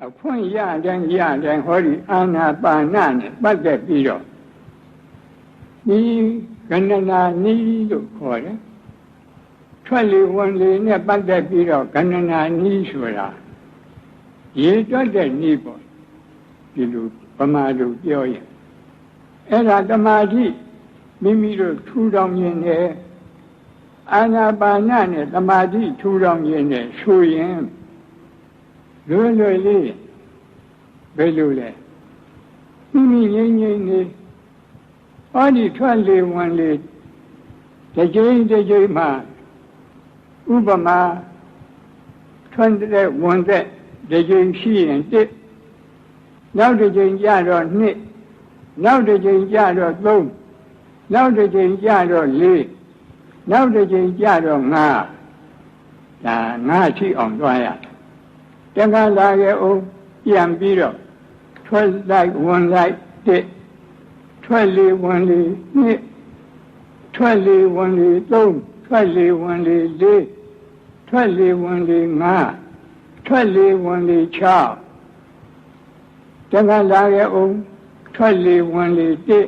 အခွင့်ရတိုင်းရတိုင်းဟောဒီအာနာပါနနဲ့ပတ်သက်ပြီးတော့ဒီကဏနာနီးလို့ခေါ်တယ်ထွက်လေဝင်လေနဲ့ပတ်သက်ပြီးတော့ကဏနာနီးဆိုတာရေတွက်တဲ့နီးပေါ့ဒီလိုပမာလိုပြောရင်အဲ့ဒါတမာတိမိမိတို့ထူထောင်ခြင်းနဲ့အာနာပါနနဲ့တမာတိထူထောင်ခြင်းနဲ့ဆိုရင် လွယ်လွယ်လေးဘယ်လိုလဲမိမိငြိမ့်ငြိမ့်နေဟောဒီထွက်လေဝင်လေတစ်ချိန်တစ်ချိန်မှာဥပမာထွက်တဲ့ဝင်တဲ့တစ်ချိန်ရှိရင်တစ်နောက်တစ်ချိန်ကြတော့နှစ်နောက်တစ်ချိန်ကြတော့သုံးနောက်တစ်ချိန်ကြတော့လေးနောက်တစ်ချိန်ကြတော့ငါးဒါငါးရှိအောင်တွားရတ က္ကလာရဲ့အောင်ပြန်ပြီးတော့ထွက်လိုက်ဝင်လိုက်တစ်ထွက်လေဝင်လေနှစ်ထွက်လေဝင်လေသုံးထွက်လေဝင်လေလေးထွက်လေဝင်လေငါးထွက်လေဝင်လေ၆တက္ကလာရဲ့အောင်ထွက်လေဝင်လေတစ်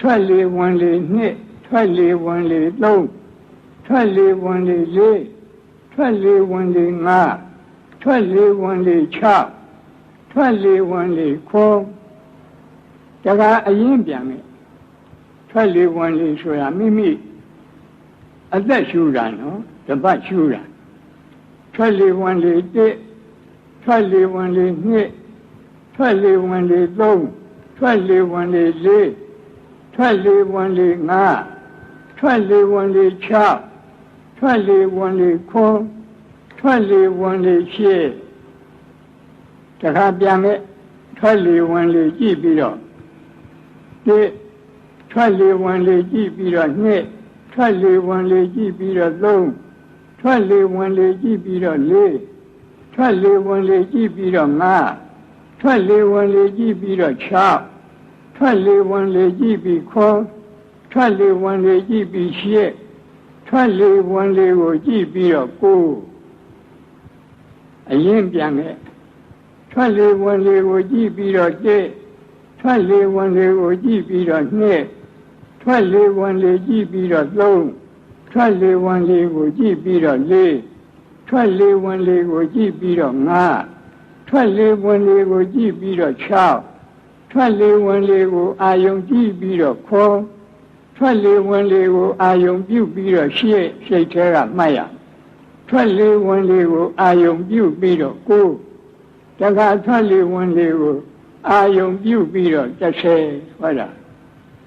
ထွက်လေဝင်လေနှစ်ထွက်လေဝင်လေသုံးထွက်လေဝင်လေလေးထွက်လေဝင်လေငါး ထွက်လေဝင်လေ၆ထွက်လေဝင်လေခေါ်တကအရင်ပြန်မယ်ထွက်လေဝင်လေဆိုတာမိမိအသက်ရှူတာနော်တပတ်ရှူတာထွက်လေဝင်လေတစ်ထွက်လေဝင်လေနှစ်ထွက်လေဝင်လေသုံးထွက်လေဝင်လေလေးထွက်လေဝင်လေငါးထွက်လေဝင်လေ၆ထွက်လေဝင်လေခွန် ထွက်လေဝင်လေရှေ့တခါပြန်မဲ့ထွက်လေဝင်လေကြည့်ပြီးတော့ဒီထွက်လေဝင်လေကြည့်ပြီးတော့နှစ်ထွက်လေဝင်လေကြည့်ပြီးတော့သုံးထွက်လေဝင်လေကြည့်ပြီးတော့လေးထွက်လေဝင်လေကြည့်ပြီးတော့ငါးထွက်လေဝင်လေကြည့်ပြီးတော့၆ထွက်လေဝင်လေကြည့်ပြီးခေါ်ထွက်လေဝင်လေကြည့်ပြီးရှေ့ထွက်လေဝင်လေကိုကြည့်ပြီးတော့ကို အရင်ပြန်ခဲ့ထွက်လေဝင်လေကိုကြည့်ပြီးတော့တဲ့ထွက်လေဝင်လေကိုကြည့်ပြီးတော့နှစ်ထွက်လေဝင်လေကြည့်ပြီးတော့သုံးထွက်လေဝင်လေကိုကြည့်ပြီးတော့လေးထွက်လေဝင်လေကိုကြည့်ပြီးတော့ငါးထွက်လေဝင်လေကိုကြည့်ပြီးတော့၆ထွက်လေဝင်လေကိုအာယုံကြည့်ပြီးတော့ခေါ်ထွက်လေဝင်လေကိုအာယုံပြုတ်ပြီးတော့ရှေ့ရှေ့ထဲကမှတ်ရ ထွက်လေဝင်လေကိုအာယုံပြုတ်ပြီးတော့ကိုယ်တခါထွက်လေဝင်လေကိုအာယုံပြုတ်ပြီးတော့တစ်ဆယ်ဟုတ်လား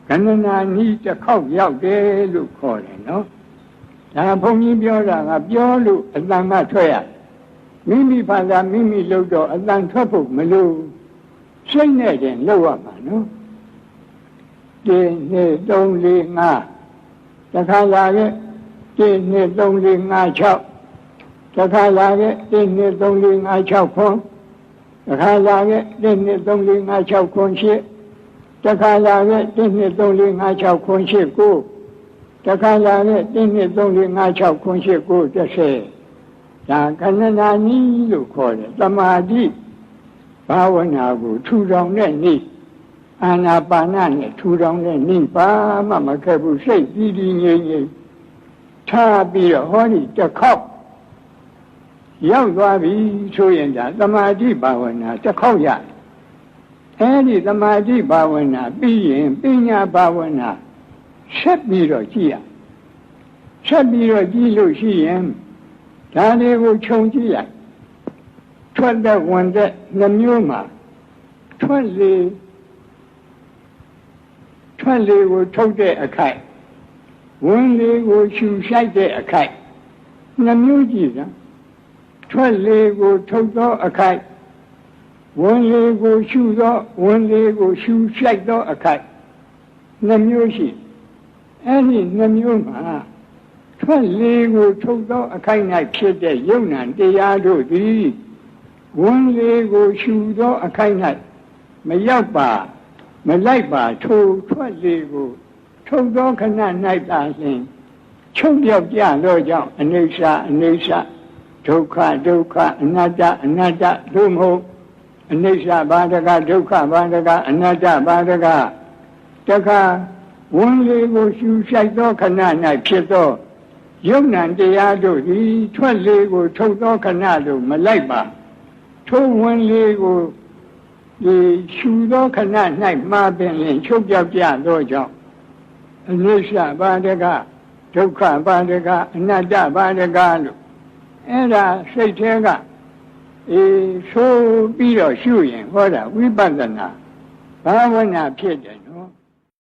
ကဏနာနီးတစ်ခေါက်ရောက်တယ်လို့ခေါ်တယ်နော်ဒါဘုန်းကြီးပြောတာကပြောလို့အတန်ကထွက်ရမိမိဘာသာမိမိလုပ်တော့အတန်ထွက်ဖို့မလိုစိတ်နဲ့တင်လုပ်ရမှာနော်ဒီနှစ်3 4 5တခါလာခဲ့ဒီနှစ်3 4 5 6 တခါလာခဲ့ဒီနှစ်3 4 5 6ခွန်တခါလာခဲ့ဒီနှစ်3 4 5 6ခွန်ရှိတခါလာခဲ့ဒီနှစ်3 4 5 6ခွန်ရှိကိုတခါလာခဲ့ဒီနှစ်3 4 5 6ခွန်ရှိကို30ဒါကဏနာနီးလို့ခေါ်တယ်တမာတိဘာဝနာကိုထူထောင်တဲ့နေ့အာနာပါနနဲ့ထူထောင်တဲ့နေ့ဘာမှမခက်ဘူးစိတ်ပြီးပြီးငြိမ်ငြိမ်ထားပြီးတော့ဟောဒီတစ်ခေါက် ရောက်သွားပြီဆိုရင်ဒါသမာဓိဘာဝနာတစ်ခေါက်ရအဲဒီသမာဓိဘာဝနာပြီးရင်ပညာဘာဝနာဆက်ပြီးတော့ကြည့်ရဆက်ပြီးတော့ကြည့်လို့ရှိရင်ဒါတွေကိုခြုံကြည့်ရထွက်တဲ့ဝင်တဲ့နှမျိုးမှာထွက်လေထွက်လေကိုထုတ်တဲ့အခိုက်ဝင်လေကိုရှူဆိုင်တဲ့အခိုက်နှမျိုးကြည့်စမ်း ထွက်လေကိုထုတ်သောအခိုက်ဝင်လေကိုရှူသောဝင်လေကိုရှူဆိုင်သောအခိုက်နှမျိုးရှိအဲ့ဒီနှမျိုးမှာထွက်လေကိုထုတ်သောအခိုက်၌ဖြစ်တဲ့ယုံ nant တရားတို့သည်ဝန်လေးကိုရှူသောအခိုက်၌မရောက်ပါမလိုက်ပါထိုထွက်လေကိုထုတ်သောခဏ၌သာလျှင်ချုပ်ပြောက်ကြတော့ကြောင့်အနိစ္စအနိစ္စ ဒုက္ခဒုက္ခအနတ္တအနတ္တသို့မဟုတ်အနိစ္စဘာတကဒုက္ခဘာတကအနတ္တဘာတကတခါဝန်လေးကိုရှူဆိုင်သောခဏ၌ဖြစ်သောယုံနံတရားတို့သည်ထွက်လေးကိုထုတ်သောခဏတို့မလိုက်ပါထိုးဝန်လေးကိုဒီရှူသောခဏ၌မှားပင်လင်ချုပ်ပြောက်ကြသောကြောင့်အနိစ္စဘာတကဒုက္ခဘာတကအနတ္တဘာတကလို့ အဲ့ဒါစိတ်ထဲကအေးဆိုပြီးတော့ရှုရင်ဟောတာဝိပဿနာဘာဝနာဖြစ်တယ်